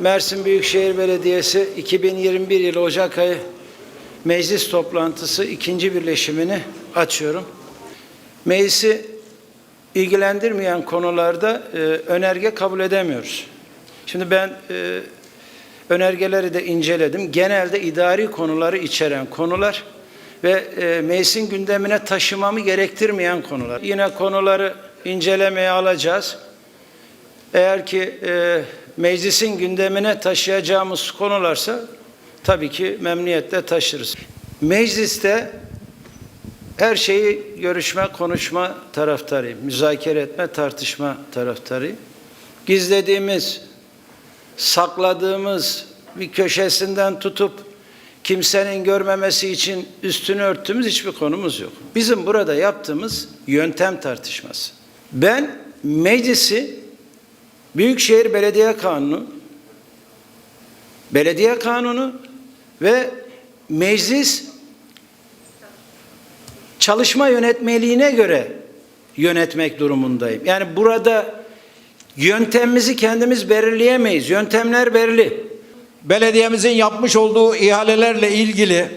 Mersin Büyükşehir Belediyesi 2021 yılı Ocak ayı meclis toplantısı ikinci birleşimini açıyorum. Meclisi ilgilendirmeyen konularda e, önerge kabul edemiyoruz. Şimdi ben e, önergeleri de inceledim. Genelde idari konuları içeren konular ve e, meclisin gündemine taşımamı gerektirmeyen konular. Yine konuları incelemeye alacağız. Eğer ki e, meclisin gündemine taşıyacağımız konularsa tabii ki memnuniyetle taşırız. Mecliste her şeyi görüşme, konuşma taraftarıyım. Müzakere etme, tartışma taraftarıyım. Gizlediğimiz, sakladığımız bir köşesinden tutup kimsenin görmemesi için üstünü örttüğümüz hiçbir konumuz yok. Bizim burada yaptığımız yöntem tartışması. Ben meclisi Büyükşehir Belediye Kanunu, Belediye Kanunu ve meclis çalışma yönetmeliğine göre yönetmek durumundayım. Yani burada yöntemimizi kendimiz belirleyemeyiz. Yöntemler belirli. belediyemizin yapmış olduğu ihalelerle ilgili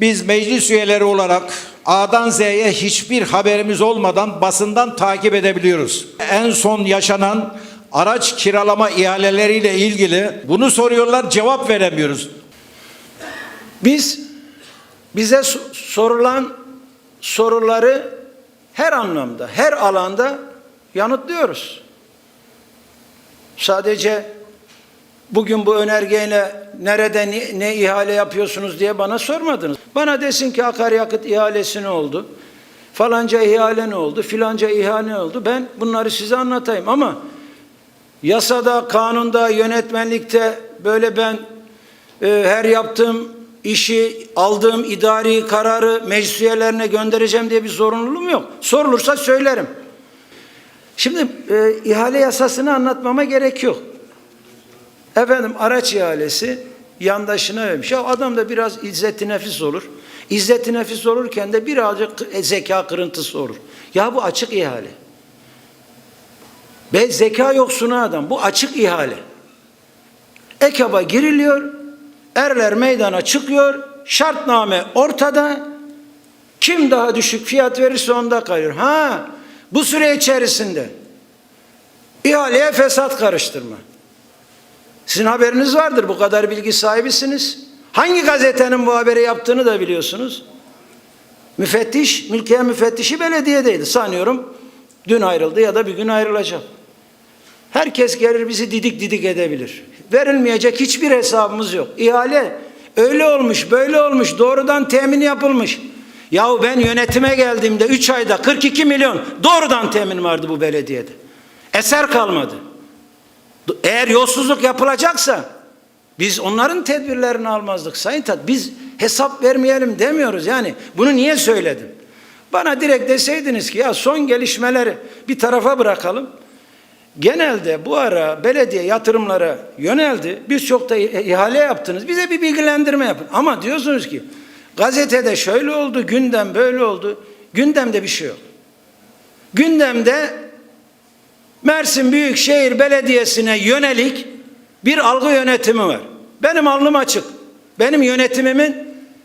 biz meclis üyeleri olarak A'dan Z'ye hiçbir haberimiz olmadan basından takip edebiliyoruz. En son yaşanan araç kiralama ihaleleriyle ilgili bunu soruyorlar cevap veremiyoruz. Biz bize so- sorulan soruları her anlamda, her alanda yanıtlıyoruz. Sadece bugün bu önergeyle nerede ne, ne ihale yapıyorsunuz diye bana sormadınız. Bana desin ki akaryakıt ihalesi ne oldu? Falanca ihale ne oldu? Filanca ihale ne oldu? Ben bunları size anlatayım ama yasada, kanunda, yönetmenlikte böyle ben e, her yaptığım işi, aldığım idari kararı meclis üyelerine göndereceğim diye bir zorunluluğum yok. Sorulursa söylerim. Şimdi e, ihale yasasını anlatmama gerek yok. Efendim araç ihalesi yandaşına vermiş. Ya adam da biraz izzeti nefis olur. İzzeti nefis olurken de birazcık zeka kırıntısı olur. Ya bu açık ihale. Ve zeka yoksunu adam. Bu açık ihale. EKAB'a giriliyor. Erler meydana çıkıyor. Şartname ortada. Kim daha düşük fiyat verirse onda kalıyor. Ha, bu süre içerisinde ihaleye fesat karıştırma. Sizin haberiniz vardır. Bu kadar bilgi sahibisiniz. Hangi gazetenin bu haberi yaptığını da biliyorsunuz. Müfettiş, mülkiye müfettişi belediyedeydi. Sanıyorum dün ayrıldı ya da bir gün ayrılacak. Herkes gelir bizi didik didik edebilir. Verilmeyecek hiçbir hesabımız yok. İhale öyle olmuş, böyle olmuş, doğrudan temin yapılmış. Yahu ben yönetime geldiğimde 3 ayda 42 milyon doğrudan temin vardı bu belediyede. Eser kalmadı. Eğer yolsuzluk yapılacaksa biz onların tedbirlerini almazdık. Sayın Tat biz hesap vermeyelim demiyoruz yani. Bunu niye söyledim? Bana direkt deseydiniz ki ya son gelişmeleri bir tarafa bırakalım. Genelde bu ara belediye yatırımlara yöneldi. Biz çok da ihale yaptınız. Bize bir bilgilendirme yapın. Ama diyorsunuz ki gazetede şöyle oldu, gündem böyle oldu. Gündemde bir şey yok. Gündemde Mersin Büyükşehir Belediyesi'ne yönelik bir algı yönetimi var. Benim alnım açık. Benim yönetimimin,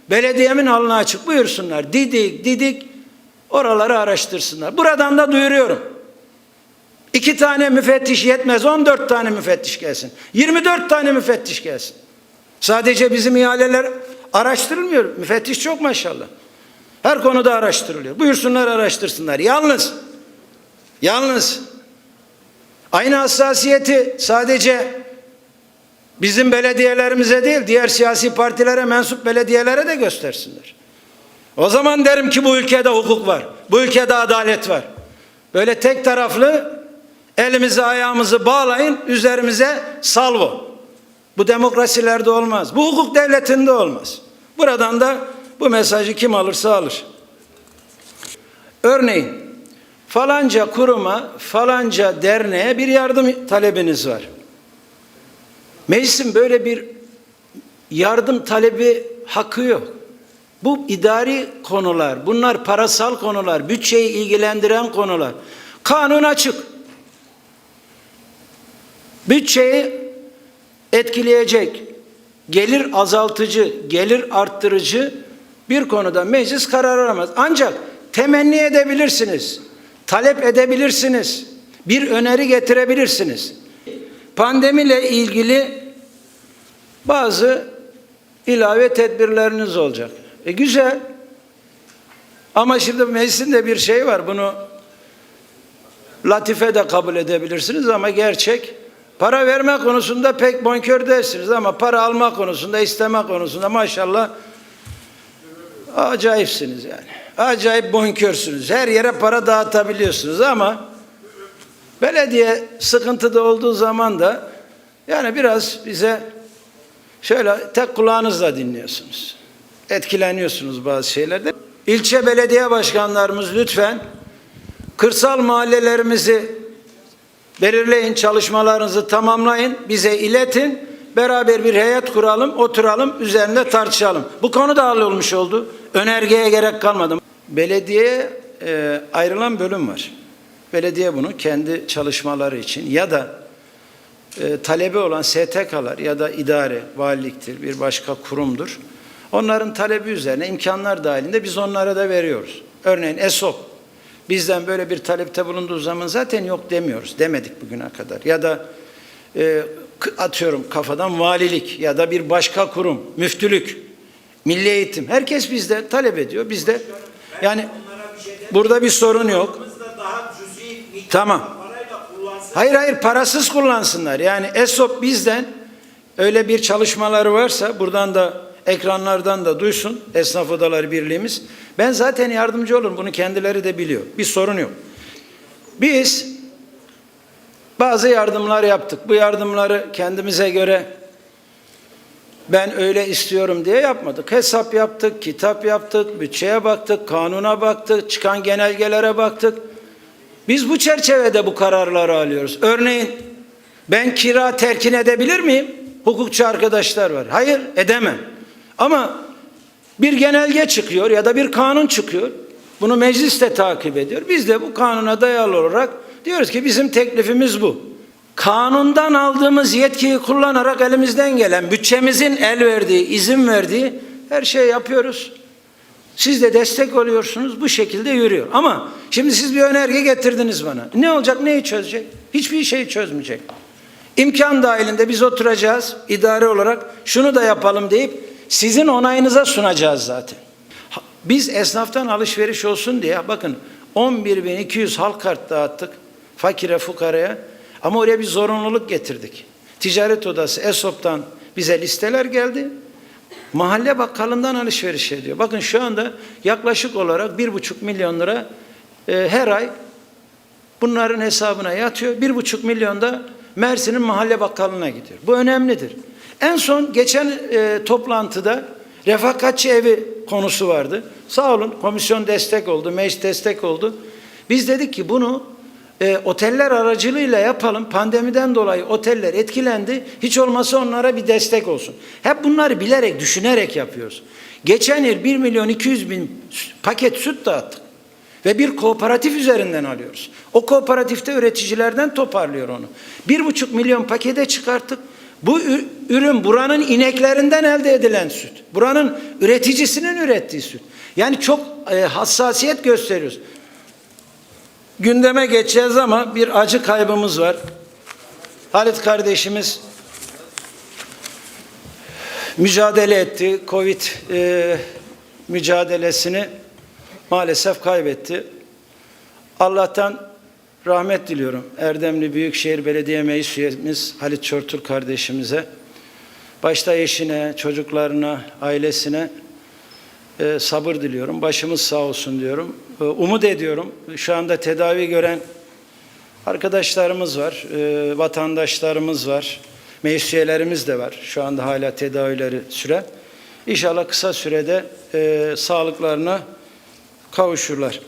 belediyemin alnı açık. Buyursunlar. Didik, didik oraları araştırsınlar. Buradan da duyuruyorum. İki tane müfettiş yetmez. 14 tane müfettiş gelsin. 24 tane müfettiş gelsin. Sadece bizim ihaleler araştırılmıyor. Müfettiş çok maşallah. Her konuda araştırılıyor. Buyursunlar araştırsınlar. Yalnız, yalnız aynı hassasiyeti sadece bizim belediyelerimize değil, diğer siyasi partilere mensup belediyelere de göstersinler. O zaman derim ki bu ülkede hukuk var. Bu ülkede adalet var. Böyle tek taraflı elimizi ayağımızı bağlayın üzerimize salvo. Bu demokrasilerde olmaz. Bu hukuk devletinde olmaz. Buradan da bu mesajı kim alırsa alır. Örneğin falanca kuruma, falanca derneğe bir yardım talebiniz var. Meclisin böyle bir yardım talebi hakkı yok. Bu idari konular, bunlar parasal konular, bütçeyi ilgilendiren konular. Kanun açık. Bütçeyi etkileyecek, gelir azaltıcı, gelir arttırıcı bir konuda meclis karar alamaz. Ancak temenni edebilirsiniz, talep edebilirsiniz, bir öneri getirebilirsiniz. Pandemiyle ilgili bazı ilave tedbirleriniz olacak. E güzel. Ama şimdi meclisin de bir şey var. Bunu latife de kabul edebilirsiniz ama gerçek para verme konusunda pek bonkör değilsiniz ama para alma konusunda, isteme konusunda maşallah acayipsiniz yani. Acayip bonkörsünüz. Her yere para dağıtabiliyorsunuz ama belediye sıkıntıda olduğu zaman da yani biraz bize şöyle tek kulağınızla dinliyorsunuz. Etkileniyorsunuz bazı şeylerde. İlçe belediye başkanlarımız lütfen kırsal mahallelerimizi belirleyin, çalışmalarınızı tamamlayın, bize iletin, beraber bir heyet kuralım, oturalım, üzerinde tartışalım. Bu konu da hallolmuş oldu. Önergeye gerek kalmadı. Belediyeye e, ayrılan bölüm var. Belediye bunu kendi çalışmaları için ya da e, talebi olan STK'lar ya da idare, valiliktir, bir başka kurumdur. Onların talebi üzerine imkanlar dahilinde biz onlara da veriyoruz. Örneğin ESOP bizden böyle bir talepte bulunduğu zaman zaten yok demiyoruz. Demedik bugüne kadar. Ya da e, atıyorum kafadan valilik ya da bir başka kurum, müftülük, milli eğitim. Herkes bizde talep ediyor. Bizde yani burada bir sorun yok. Tamam. Hayır hayır parasız kullansınlar. Yani ESOP bizden öyle bir çalışmaları varsa buradan da ekranlardan da duysun Esnaf Odaları Birliğimiz. Ben zaten yardımcı olurum. Bunu kendileri de biliyor. Bir sorun yok. Biz bazı yardımlar yaptık. Bu yardımları kendimize göre ben öyle istiyorum diye yapmadık. Hesap yaptık, kitap yaptık, bütçeye baktık, kanuna baktık, çıkan genelgelere baktık. Biz bu çerçevede bu kararları alıyoruz. Örneğin ben kira terkin edebilir miyim? Hukukçu arkadaşlar var. Hayır edemem. Ama bir genelge çıkıyor ya da bir kanun çıkıyor. Bunu meclis de takip ediyor. Biz de bu kanuna dayalı olarak diyoruz ki bizim teklifimiz bu. Kanundan aldığımız yetkiyi kullanarak elimizden gelen bütçemizin el verdiği, izin verdiği her şeyi yapıyoruz. Siz de destek oluyorsunuz. Bu şekilde yürüyor. Ama şimdi siz bir önerge getirdiniz bana. Ne olacak? Neyi çözecek? Hiçbir şeyi çözmeyecek. İmkan dahilinde biz oturacağız idare olarak şunu da yapalım deyip sizin onayınıza sunacağız zaten. Biz esnaftan alışveriş olsun diye bakın 11.200 halk kart dağıttık fakire fukaraya ama oraya bir zorunluluk getirdik. Ticaret Odası ESOP'tan bize listeler geldi. Mahalle bakkalından alışveriş ediyor. Bakın şu anda yaklaşık olarak bir buçuk milyon lira e, her ay bunların hesabına yatıyor. Bir buçuk milyon da Mersin'in mahalle bakkalına gidiyor. Bu önemlidir. En son geçen e, toplantıda refakatçi evi konusu vardı. Sağ olun komisyon destek oldu, meclis destek oldu. Biz dedik ki bunu e, oteller aracılığıyla yapalım. Pandemiden dolayı oteller etkilendi. Hiç olmasa onlara bir destek olsun. Hep bunları bilerek, düşünerek yapıyoruz. Geçen yıl 1 milyon 200 bin paket süt dağıttık. Ve bir kooperatif üzerinden alıyoruz. O kooperatifte üreticilerden toparlıyor onu. Bir buçuk milyon pakete çıkarttık. Bu ürün buranın ineklerinden elde edilen süt. Buranın üreticisinin ürettiği süt. Yani çok e, hassasiyet gösteriyoruz. Gündeme geçeceğiz ama bir acı kaybımız var. Halit kardeşimiz mücadele etti. Covid e, mücadelesini maalesef kaybetti. Allah'tan rahmet diliyorum. Erdemli Büyükşehir Belediye Meclis üyemiz Halit Çortur kardeşimize. Başta eşine, çocuklarına, ailesine e, sabır diliyorum. Başımız sağ olsun diyorum. E, umut ediyorum. Şu anda tedavi gören arkadaşlarımız var, e, vatandaşlarımız var, meclis üyelerimiz de var. Şu anda hala tedavileri süren. İnşallah kısa sürede e, sağlıklarına kavuşurlar.